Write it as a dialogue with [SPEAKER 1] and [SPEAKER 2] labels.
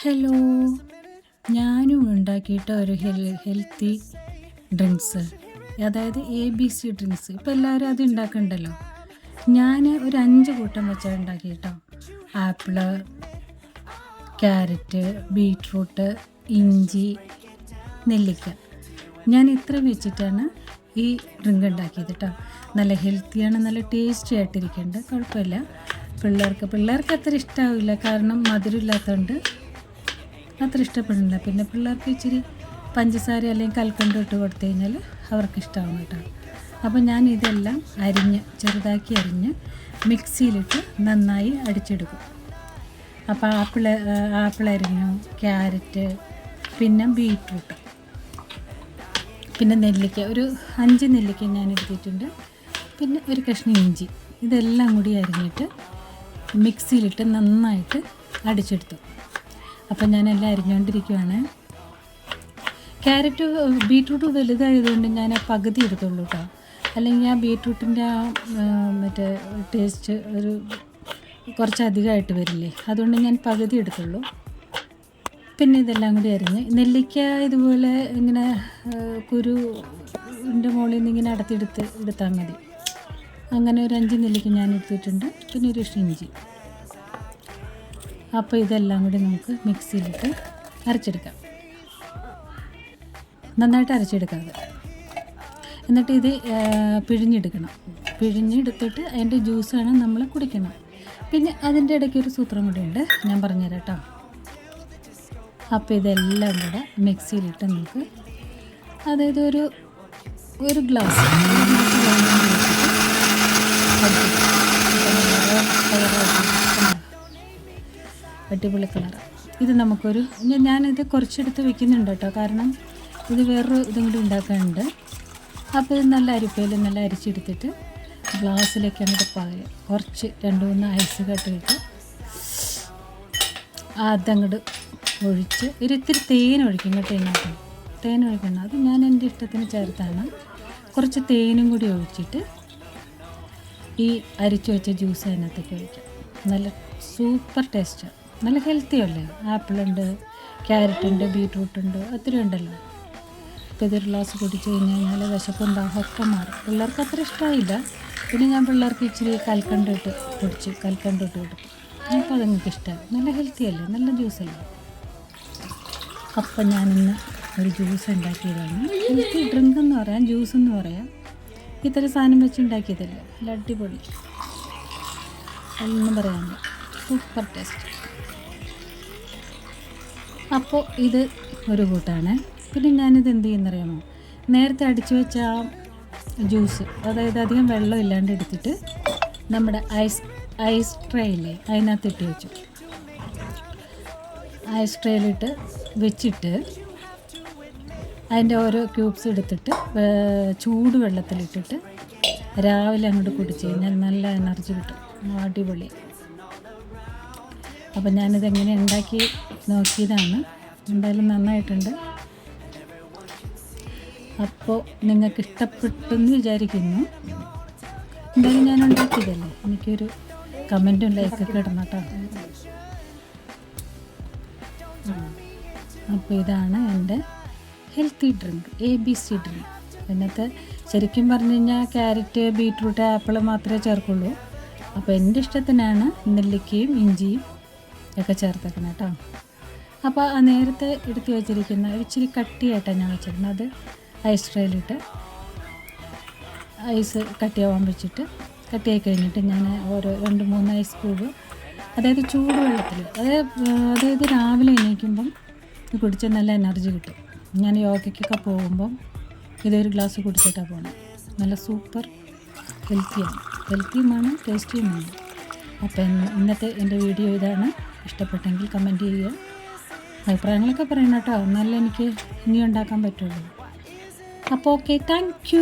[SPEAKER 1] Hello ഞാനും ഉണ്ടാക്കിയിട്ട ഒരു ഹെൽ ഹെൽത്തി ഡ്രിങ്ക്സ്. അതായത് എ ബി സി ഡ്രിങ്ക്സ്. ഇപ്പം എല്ലാവരും അത് ഉണ്ടാക്കണ്ടല്ലോ? ഞാൻ ഒരു അഞ്ച് കൂട്ടം വെച്ചാൽ ഉണ്ടാക്കിയിട്ടോ. ആപ്പിൾ ക്യാരറ്റ് ബീട്രൂട്ട് ഇഞ്ചി നെല്ലിക്ക. ഞാൻ ഇത്ര വെച്ചിട്ടാണ് ഈ ഡ്രിങ്ക് ഉണ്ടാക്കിയത് കേട്ടോ നല്ല ഹെൽത്തിയാണ് നല്ല ടേസ്റ്റി ആയിട്ടിരിക്കുന്നുണ്ട് കുഴപ്പമില്ല. പിള്ളേർക്ക് പിള്ളേർക്ക് അത്ര ഇഷ്ടമാവില്ല കാരണം മധുരം ഇല്ലാത്തതുകൊണ്ട് അത്ര ഇഷ്ടപ്പെടുന്നില്ല. പിന്നെ പിള്ളേർക്ക് ഇച്ചിരി പഞ്ചസാര അല്ലെങ്കിൽ കൽക്കണ്ടം ഇട്ട് കൊടുത്തു കഴിഞ്ഞാൽ അവർക്ക് ഇഷ്ടമാണ് കേട്ടോ. അപ്പോൾ ഞാൻ ഇതെല്ലാം അരിഞ്ഞ് ചെറുതാക്കി അരിഞ്ഞ് മിക്സിയിലിട്ട് നന്നായി അടിച്ചെടുക്കും. അപ്പോൾ ആപ്പിൾ ആപ്പിൾ അരിഞ്ഞു ക്യാരറ്റ് പിന്നെ ബീട്രൂട്ട് പിന്നെ നെല്ലിക്ക ഒരു അഞ്ച് നെല്ലിക്ക ഞാൻ എടുത്തിട്ടുണ്ട്. പിന്നെ ഒരു കഷ്ണം ഇഞ്ചി. ഇതെല്ലാം കൂടി അരിഞ്ഞിട്ട് മിക്സിയിലിട്ട് നന്നായിട്ട് അടിച്ചെടുത്തു. അപ്പം ഞാനെല്ലാം അരിഞ്ഞുകൊണ്ടിരിക്കുവാണ് ക്യാരറ്റ് ബീട്രൂട്ട് വലുതായതുകൊണ്ട് ഞാൻ ആ പകുതി എടുത്തുള്ളൂ കേട്ടോ അല്ലെങ്കിൽ ആ ബീട്രൂട്ടിന്റെ ആ മറ്റേ ടേസ്റ്റ് ഒരു കുറച്ചധികമായിട്ട് വരില്ലേ. അതുകൊണ്ട് ഞാൻ പകുതി എടുത്തുള്ളൂ. പിന്നെ ഇതെല്ലാം കൂടി അരിഞ്ഞ് നെല്ലിക്ക ഇതുപോലെ ഇങ്ങനെ കുരുവിന്റെ മുകളിൽ നിന്ന് ഇങ്ങനെ അടത്തിയെടുത്ത് എടുത്താൽ മതി. അങ്ങനെ ഒരു അഞ്ച് നെല്ലിക്ക ഞാൻ എടുത്തിട്ടുണ്ട്. പിന്നെ ഒരു ഇഞ്ചി. അപ്പോൾ ഇതെല്ലാം കൂടി നമുക്ക് മിക്സിയിലിട്ട് അരച്ചെടുക്കാം. നന്നായിട്ട് അരച്ചെടുക്കാം അത് എന്നിട്ട് ഇത് പിഴിഞ്ഞെടുക്കണം. പിഴിഞ്ഞെടുത്തിട്ട് അതിന്റെ ജ്യൂസാണ് നമ്മൾ കുടിക്കണം. പിന്നെ അതിന്റെ ഇടയ്ക്ക് ഒരു സൂത്രം കൂടി ഉണ്ട് ഞാൻ പറഞ്ഞുതരാം കേട്ടോ. അപ്പോൾ ഇതെല്ലാം കൂടെ മിക്സിയിലിട്ട് നമുക്ക് അതായത് ഒരു ഒരു ഗ്ലാസ് അടിപൊളി കളർ. ഇത് നമുക്കൊരു ഞാനിത് കുറച്ചെടുത്ത് വെക്കുന്നുണ്ട് കേട്ടോ. കാരണം ഇത് വേറൊരു ഇതും കൂടി ഉണ്ടാക്കാനുണ്ട്. അപ്പോൾ ഇത് നല്ല അരിപ്പയിൽ നല്ല അരിച്ചെടുത്തിട്ട് ഗ്ലാസ്സിലേക്ക് അങ്ങോട്ട് പകരം. കുറച്ച് രണ്ട് മൂന്ന് ഐസ് കട്ടിയിട്ട് അതങ്ങോട്ട് ഒഴിച്ച് ഒരു ഇത്തിരി തേൻ ഒഴിക്കും കേട്ടോ ഇതിനകത്ത്. തേൻ ഒഴിക്കണം. അത് ഞാൻ എന്റെ ഇഷ്ടത്തിന് ചേർത്താണ്. കുറച്ച് തേനും കൂടി ഒഴിച്ചിട്ട് ഈ അരിച്ചു വെച്ച ജ്യൂസ് അതിനകത്തേക്ക് ഒഴിക്കാം. നല്ല സൂപ്പർ ടേസ്റ്റ്. നല്ല ഹെൽത്തി അല്ലേ? ആപ്പിളുണ്ട് ക്യാരറ്റ് ഉണ്ട് ബീട്രൂട്ട് ഉണ്ട് ഒത്തിരി ഉണ്ടല്ലോ. ഇപ്പോൾ ഇതൊരു ഗ്ലാസ് കുടിച്ച് കഴിഞ്ഞ് കഴിഞ്ഞാൽ വിശപ്പും ദാഹമൊക്കെ മാറും. പിള്ളേർക്ക് അത്ര ഇഷ്ടമായില്ല പിന്നെ ഞാൻ പിള്ളേർക്ക് ഇച്ചിരി കൽക്കണ്ടം ഇട്ട് കുടിച്ച് കൽക്കണ്ടം ഇട്ട് കൊടുക്കും അപ്പോൾ അത് നിങ്ങൾക്ക് ഇഷ്ടമായി നല്ല ഹെൽത്തി അല്ലേ? നല്ല ജ്യൂസല്ലേ അപ്പം ഞാനിന്ന് ഒരു ജ്യൂസ് ഉണ്ടാക്കിയതാണ്. ഹെൽത്തി ഡ്രിങ്ക് എന്ന് പറയാം ജ്യൂസ് എന്ന് പറയാം. ഇത്തരം സാധനം വെച്ച് ഉണ്ടാക്കിയതല്ലേ? നല്ല അടിപൊളി. അതൊന്നും പറയാനില്ല. സൂപ്പർ ടേസ്റ്റ് അപ്പോൾ ഇത് ഒരു കൂട്ടാണ്. പിന്നെ ഞാനിത് എന്ത് ചെയ്യുന്നറിയാമോ? നേരത്തെ അടിച്ചു വെച്ച ആ ജ്യൂസ് അതായത് അധികം വെള്ളം ഇല്ലാണ്ട് എടുത്തിട്ട് നമ്മുടെ ഐസ് ഐസ് ട്രേ ഇല്ലേ അതിനകത്ത് ഇട്ട് വെച്ചു. ഐസ് ട്രേയിലിട്ട് വെച്ചിട്ട് അതിന്റെ ഓരോ ക്യൂബ്സ് എടുത്തിട്ട് ചൂട് വെള്ളത്തിലിട്ടിട്ട് രാവിലെ അങ്ങോട്ട് കുടിച്ച് കഴിഞ്ഞാൽ നല്ല എനർജി കിട്ടും. അടിപൊളി. അപ്പം ഞാനിത് എങ്ങനെ ഉണ്ടാക്കി നോക്കിയതാണ്. എന്തായാലും നന്നായിട്ടുണ്ട്. അപ്പോൾ നിങ്ങൾക്ക് ഇഷ്ടപ്പെട്ടെന്ന് വിചാരിക്കുന്നു. എന്തായാലും ഞാൻ ഉണ്ടാക്കിയതല്ലേ? എനിക്കൊരു കമന്റും ലൈക്കൊക്കെ ഇടണം കേട്ടോ. അപ്പോൾ ഇതാണ് എന്റെ healthy drink A B C drink അതിനകത്ത് ശരിക്കും പറഞ്ഞു കഴിഞ്ഞാൽ ക്യാരറ്റ് ബീട്രൂട്ട് ആപ്പിൾ മാത്രമേ ചേർക്കുള്ളൂ. അപ്പോൾ എന്റെ ഇഷ്ടത്തിനാണ് നെല്ലിക്കയും ഇഞ്ചിയും ഒക്കെ ചേർത്തേക്കണം കേട്ടോ. അപ്പോൾ നേരത്തെ എടുത്തു വെച്ചിരിക്കുന്ന ഇച്ചിരി കട്ടിയായിട്ടാണ് ഞാൻ വെച്ചിരുന്നത്. അത് ഐസ് ട്രേയിലിട്ട് ഐസ് കട്ടിയാവാൻ വെച്ചിട്ട് കട്ടിയായി കഴിഞ്ഞിട്ട് ഞാൻ ഓരോ രണ്ട് മൂന്ന് ഐസ് ക്യൂബ് അതായത് ചൂടുവെള്ളത്തിൽ അതായത് അതായത് രാവിലെ എണീക്കുമ്പം ഇത് കുടിച്ചാൽ നല്ല എനർജി കിട്ടും. ഞാൻ യോഗയ്ക്കൊക്കെ പോകുമ്പം ഇതൊരു ഗ്ലാസ് കുടിച്ചിട്ടാണ് പോകണം നല്ല സൂപ്പർ ഹെൽത്തിയാണ്. ഹെൽത്തിയുമാണ് ടേസ്റ്റിയുമാണ്. അപ്പോൾ ഇന്നത്തെ എന്റെ വീഡിയോ ഇതാണ്. ഇഷ്ടപ്പെട്ടെങ്കിൽ കമന്റ് ചെയ്യുക. അഭിപ്രായങ്ങളൊക്കെ പറയണം കേട്ടോ. എന്നാലേ എനിക്ക് ഇനി ഉണ്ടാക്കാൻ പറ്റുള്ളൂ അപ്പോൾ ഓക്കെ താങ്ക്